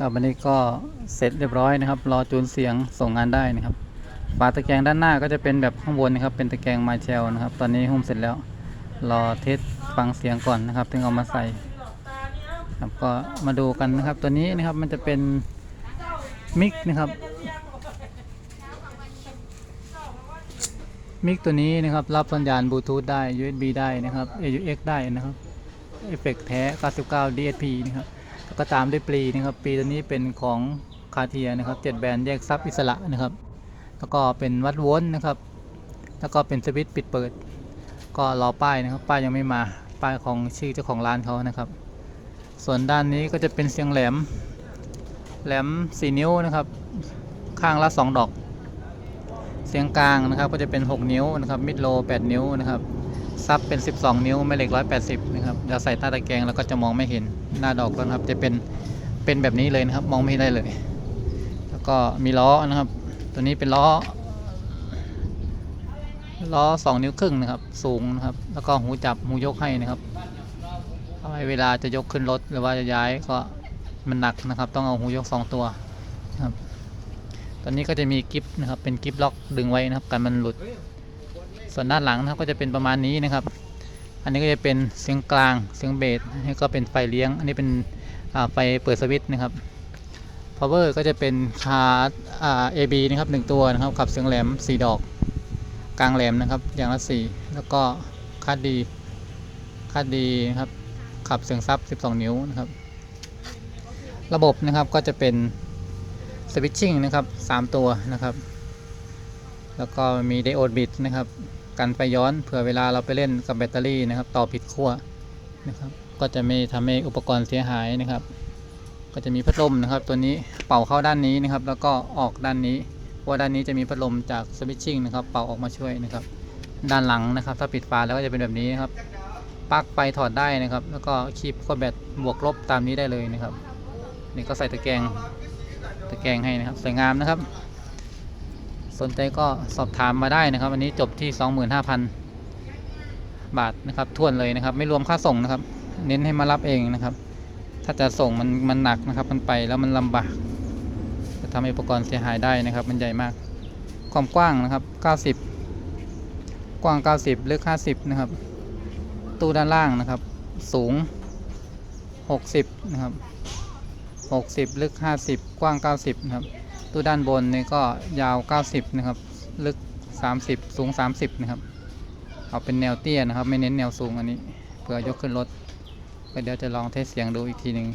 ครับวันนี้ก็เสร็จเรียบร้อยนะครับ รอจูนเสียงส่งงานได้นะครับฝาตะแกรงด้านหน้าก็จะเป็นแบบข้างบนนะครับ เป็นตะแกรงไมเชลนะครับ ตอนนี้หุ้มเสร็จแล้ว รอเทสฟังเสียงก่อนนะครับ ถึงเอามาใส่ครับก็มาดูกันนะครับ ตัวนี้นะครับมันจะเป็นมิกนะครับมิกตัวนี้นะครับรับสัญญาณบลูทูธได้ USB ได้นะครับ AUX ได้นะครับเอฟเฟกต์แท้ 99 DSP นะครับ แล้วก็ตามด้วยปลีนะครับปลีตัวนี้เป็นของคาเทียนะครับ7แบรนด์แยกซับอิสระนะครับ แล้วก็เป็นวัดวลต์นะครับ แล้วก็เป็นสวิตช์ปิดเปิด ก็รอป้ายนะครับ ป้ายยังไม่มาป้ายของชื่อเจ้าของร้านเขานะครับ ส่วนด้านนี้ก็จะเป็นเสียงแหลมแหลม 4 นิ้วนะครับ ข้างละ 2 ดอก เสียงกลางนะครับก็จะเป็น 6 นิ้วนะครับมิดโล 8 นิ้วนะครับซับเป็น 12 นิ้วแม่เหล็ก 180 นะครับเดี๋ยวใส่ใต้ตะแกรงแล้วก็จะมองไม่เห็นหน้าดอกแล้วนะครับ จะเป็นเป็นแบบนี้เลยนะครับ มองไม่ได้เลย แล้วก็มีล้อนะครับ ตัวนี้เป็นล้อล้อ 2 นิ้วครึ่งนะครับ สูงนะครับ แล้วก็หูจับหูยกให้นะครับเอาไว้เวลาจะยกขึ้นรถหรือว่าจะย้ายก็มันหนักนะครับ ต้องเอาหูยก 2 ตัวนะครับ อนนี้ก็จะมีกิฟนะครับเป็นกิฟล็อกดึงไว้นะครับกันมันหลุด ส่วนด้านหลังนะครับก็จะเป็นประมาณนี้นะครับ อันนี้ก็จะเป็นเสียงกลางเสียงเบสอันนี้ก็เป็นไฟเลี้ยง อันนี้เป็นไฟเปิดสวิตช์นะครับ power ก็จะเป็นคาร์ดอ่า AB นะครับหนึ่งตัวนะครับขับเสียงแหลม 4 ดอก กลางแหลมนะครับอย่างละ 4 แล้วก็คาร์ดดีคาร์ดดีนะครับขับเสียงซับ 12 นิ้วนะครับ ระบบนะครับก็จะเป็น สวิตชิ่งนะครับ 3 ตัวนะครับ แล้วก็มีไดโอดบิดนะครับ กันไฟย้อนเผื่อเวลาเราไปเล่นกับแบตเตอรี่นะครับต่อผิดขั้วนะครับ ก็จะไม่ทำให้อุปกรณ์เสียหายนะครับ ก็จะมีพัดลมนะครับ ตัวนี้เป่าเข้าด้านนี้นะครับ แล้วก็ออกด้านนี้เพราะว่าด้านนี้จะมีพัดลมจากสวิตชิ่งนะครับ เป่าออกมาช่วยนะครับ ด้านหลังนะครับ ถ้าปิดฝาแล้วก็จะเป็นแบบนี้ครับปลั๊กไฟถอดได้นะครับ แล้วก็คีบข้อแบตบวกลบตามนี้ได้เลยนะครับนี่ก็ใส่ตะแกรง ตะแกรงให้นะครับสวยงามนะครับ สนใจก็สอบถามมาได้นะครับอันนี้จบที่ 25,000 บาทนะครับทวนเลยนะครับ ไม่รวมค่าส่งนะครับ เน้นให้มารับเองนะครับ ถ้าจะส่งมันมันหนักนะครับมันไปแล้วมันลำบากจะทำให้อุปกรณ์เสียหายได้นะครับ มันใหญ่มากความกว้างนะครับ 90 กว้าง 90 ลึก 50 นะครับ ตู้ด้านล่างนะครับ สูง 60 นะครับ 60 ลึก 50 กว้าง 90นะครับตู้ด้านบนนี่ก็ยาว 90 นะครับ ลึก 30 สูง 30 นะครับ เอาเป็นแนวเตี้ยนะครับ ไม่เน้นแนวสูงอันนี้เพื่อยกขึ้นรถก็เดี๋ยวจะลองเทสเสียงดูอีกทีหนึ่ง